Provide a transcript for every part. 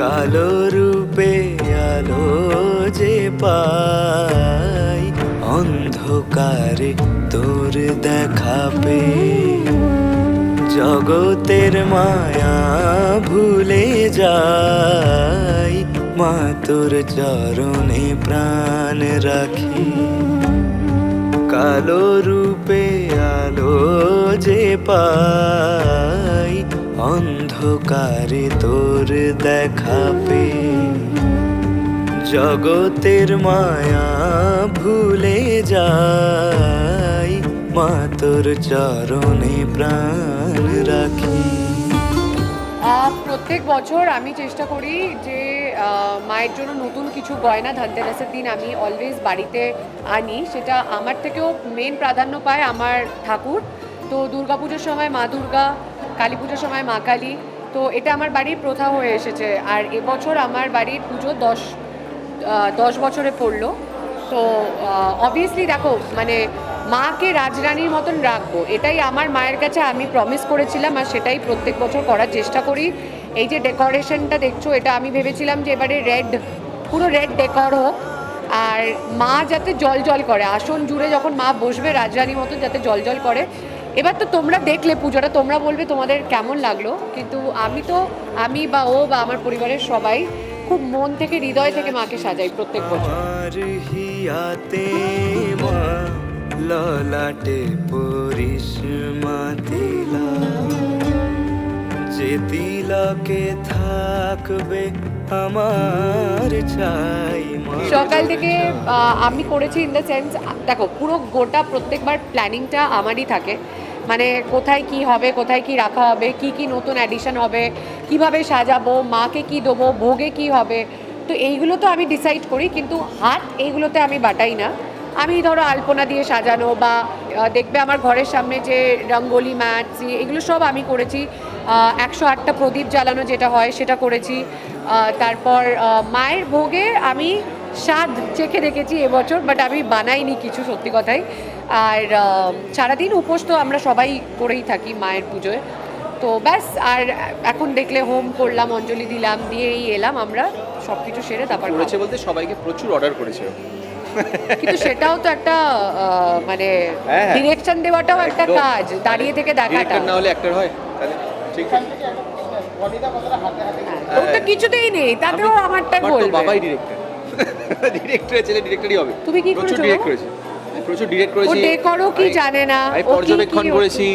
কালো রূপে আলো যে পাই, অন্ধকারে তোর দেখা পে জগতের মায়া ভুলে যাই, মা তোর চরণে প্রাণ রাখি। কালো রূপে আলো যে পাই অন্ধকারে তোর দেখা পে জগতের মায়া ভুলে যাই, মা তোর চরণে প্রাণ রাখি। প্রত্যেক বছর আমি চেষ্টা করি যে মায়ের জন্য নতুন কিছু গয়না, ধনতেরাসের দিন আমি অলওয়েজ বাড়িতে আনি। সেটা আমার থেকেও মেন প্রাধান্য পায় আমার ঠাকুর। তো দুর্গাপুজোর সময় মা দুর্গা কালী পুজোর সময় মা কালী। তো এটা আমার বাড়ির প্রথা হয়ে এসেছে। আর এবছর আমার বাড়ির পুজো দশ দশ বছরে পড়ল। তো অবভিয়াসলি দেখো মানে মাকে রাজরানীর মতন রাখব, এটাই আমার মায়ের কাছে আমি প্রমিস করেছিলাম আর সেটাই প্রত্যেক বছর করার চেষ্টা করি। এই যে ডেকোরেশনটা দেখছ, এটা আমি ভেবেছিলাম যে এবারে রেড পুরো রেড ডেকর হোক। আর মা যাতে জল জল করে, আসন জুড়ে যখন মা বসবে, রাজরানীর মতন যাতে জল জল করে এবার তো তোমরা দেখলে পুজোটা, তোমরা বলবে তোমাদের কেমন লাগল, কিন্তু আমি তো, আমি বা ও বা আমার পরিবারের সবাই খুব মন থেকে, হৃদয় থেকে মাকে সাজাই প্রত্যেক বছর। তিলকে থাকবে আমার চাই সকাল থেকে আমি করেছি ইন দ্য সেন্স দেখো, পুরো গোটা প্রত্যেকবার প্ল্যানিংটা আমারই থাকে। মানে কোথায় কি হবে, কোথায় কি রাখা হবে, কি কি নতুন অ্যাডিশন হবে, কীভাবে সাজাবো, মাকে কি দেবো, ভোগে কি হবে, তো এইগুলো তো আমি ডিসাইড করি, কিন্তু হাত এইগুলোতে আমি বাটাই না। আমি ধরো আলপনা দিয়ে সাজানো বা দেখবে আমার ঘরের সামনে যে রঙ্গোলি ম্যাট এগুলো সব আমি করেছি। একশো আটটা প্রদীপ জ্বালানো যেটা হয় সেটা করেছি। তারপর মায়ের ভোগে আমি স্বাদ চেখে দেখেছি এবছর বাট আমি বানাইনি কিছু সত্যি কথাই। আর সারাদিন উপোস তো আমরা সবাই করেই থাকি মায়ের পুজোয়। তো ব্যাস আর এখন দেখলে হোম করলাম অঞ্জলি দিলাম দিয়েই এলাম আমরা সব কিছু সেরে তারপর করেছে বলতে? সবাইকে প্রচুর অর্ডার করেছে। কিন্তু সেটাও তো একটা মানে হ্যাঁ, হ্যাঁ। ডিরেকশন দেওয়াটাও একটা কাজ দাঁড়িয়ে থেকে দেখাটা। না হলে হয় ঠিক হ্যাঁ, ওটা কিছুতেই নেই। তাতেও আমারটা বলবে বাবাই ডিরেক্টর ডিরেক্টরের ছেলে ডিরেক্টরই হবে। তুমি কি প্রচুর ডিরেক্ট করেছে। প্রচুর ডিরেক্ট করেছি। ও ডেকরও কি জানে না, আমি পর্যবেক্ষণ করেছি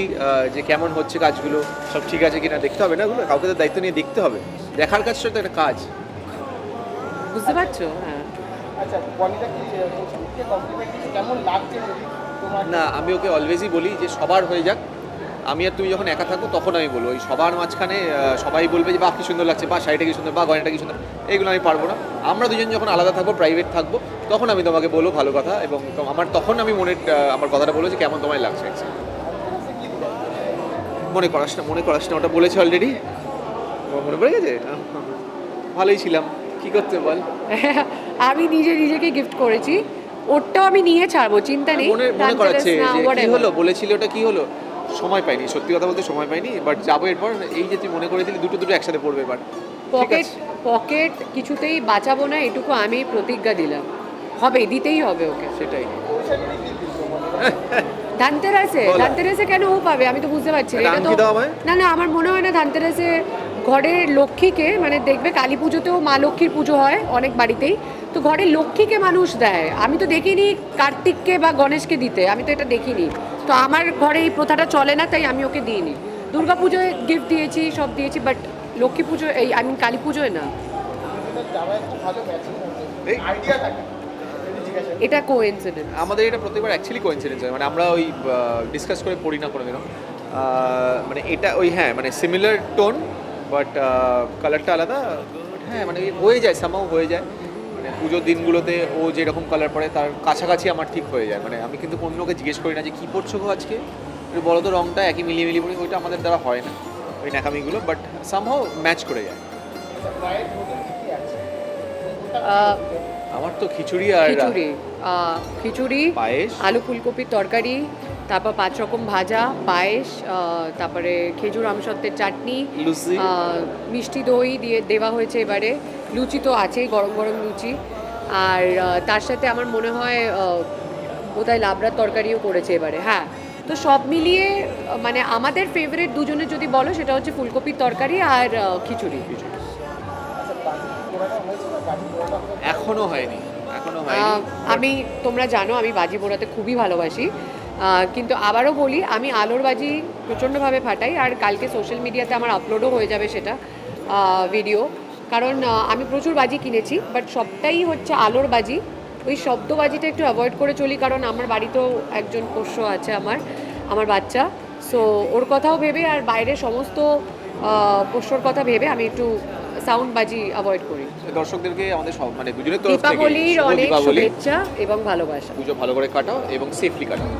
যে কেমন হচ্ছে কাজগুলো সব ঠিক আছে কিনা দেখতে হবে না ওগুলো কাউকে তো দায়িত্ব নিয়ে দেখতে হবে। দেখার কাজটা তো একটা কাজ। বুঝতে পারছ? হ্যাঁ। না আমি ওকে অলওয়েজই বলি যে সবার হয়ে যাক। আমি আর তুমি যখন একা থাকব তখন আমি বলব। ওই সবার মাঝখানে সবাই বলবে যে বা কি সুন্দর লাগছে বা শাড়িটা কি সুন্দর বা গয়নাটা কি সুন্দর এইগুলো আমি পারব না। আমরা দুজন যখন আলাদা থাকব প্রাইভেট থাকব তখন আমি তোমাকে বলব ভালো কথা এবং আমার তখন আমি আহ, আমার কথাটা বলব যে কেমন তোমায় লাগছে। মনে করাস না মনে করাস না ওটা বলেছে অলরেডি মনে পড়ে গেছে? ভালোই ছিলাম। কি করতে বল? আমি নিজে নিজেকে গিফট করেছি। ওরটাও আমি নিয়ে ছাড়বো চিন্তা নেই। মনে মনে করাচ্ছে কি হলো? বলেছিল ওটা কি হলো? সময় পাইনি সত্যি কথা বলতে সময় পাইনি বাট যাব এরপর। এই যে তুই মনে করে দিলি দুটো দুটো একসাথে পড়বে এবার পকেট পকেট কিছুতেই বাঁচাবো না এটুকু আমি প্রতিজ্ঞা দিলাম। হবে দিতেই হবে ওকে। সেটাই। ধানতেরাসে ধানতেরাসে কেন ও পাবে? আমি তো বুঝতে পারছি। না না আমার মনে হয় না ধানতেরাসে ঘরের লক্ষ্মীকে মানে দেখবে কালী পুজোতেও মা লক্ষ্মীর পুজো হয় অনেক বাড়িতেই তো ঘরের লক্ষ্মীকে মানুষ দেয়। আমি তো দেখিনি কার্তিককে বা গণেশকে দিতে আমি তো এটা দেখিনি। তো আমার ঘরে এই প্রথাটা চলে না তাই আমি ওকে দিইনি। দুর্গা পুজোয় গিফট দিয়েছি সব দিয়েছি বাট লক্ষ্মী পুজো এই আই মিন কালী পুজোয় না। এটা কোইনসিডেন্ট আমাদের এটা প্রত্যেকবার অ্যাকচুয়ালি কোইন্সিডেন্স হয়। মানে আমরা ওই ডিসকাস করে পড়ি না কোনোদিনও। মানে এটা ওই হ্যাঁ মানে সিমিলার টোন বাট কালারটা আলাদা। হ্যাঁ মানে হয়ে যায় সামাও হয়ে যায়। মানে পুজোর দিনগুলোতে ও যেরকম কালার পরে তার কাছাকাছি আমার ঠিক হয়ে যায়। মানে আমি কিন্তু অন্যকে জিজ্ঞেস করি না যে কী পরছো গো আজকে? একটু বলো তো রংটা একই মিলিয়ে মিলিয়ে পড়ি ওইটা আমাদের দ্বারা হয় না ওই ন্যাকামিগুলো বাট সামহাও ম্যাচ করে যায়। আমার তো খিচুড়ি আর খিচুড়ি খিচুড়ি পায়েস। আলু ফুলকপির তরকারি তারপর পাঁচ রকম ভাজা পায়েস তারপরে খেজুর আমসত্ত্বের চাটনি মিষ্টি দই দিয়ে দেওয়া হয়েছে এবারে। লুচি তো আছেই গরম গরম লুচি। আর তার সাথে আমার মনে হয় বোধহয় লাবড়ার তরকারিও করেছে এবারে হ্যাঁ। তো সব মিলিয়ে মানে আমাদের ফেভারিট দুজনে যদি বলো সেটা হচ্ছে ফুলকপির তরকারি আর খিচুড়ি। এখনও হয়নি এখনও হয়নি। আমি তোমরা জানো আমি বাজি পোড়াতে খুবই ভালোবাসি। কিন্তু আবারও বলি আমি আলোর বাজি প্রচণ্ডভাবে ফাটাই আর কালকে সোশ্যাল মিডিয়াতে আমার আপলোডও হয়ে যাবে সেটা ভিডিও কারণ আমি প্রচুর বাজি কিনেছি বাট সবটাই হচ্ছে আলোর বাজি ওই শব্দবাজিটা একটু অ্যাভয়েড করে চলি কারণ আমার বাড়িতেও একজন পোষ্য আছে আমার আমার বাচ্চা। সো ওর কথাও ভেবে আর বাইরে সমস্ত পোষ্যর কথা ভেবে আমি একটু সাউন্ড বাজি অ্যাভয়েড করি। দর্শকদেরকে আমাদের সব মানে দুজনের তরফ থেকে দীপাবলির অনেক শুভেচ্ছা এবং ভালোবাসা। পুজো ভালো করে কাটাও এবং সেফলি কাটাও।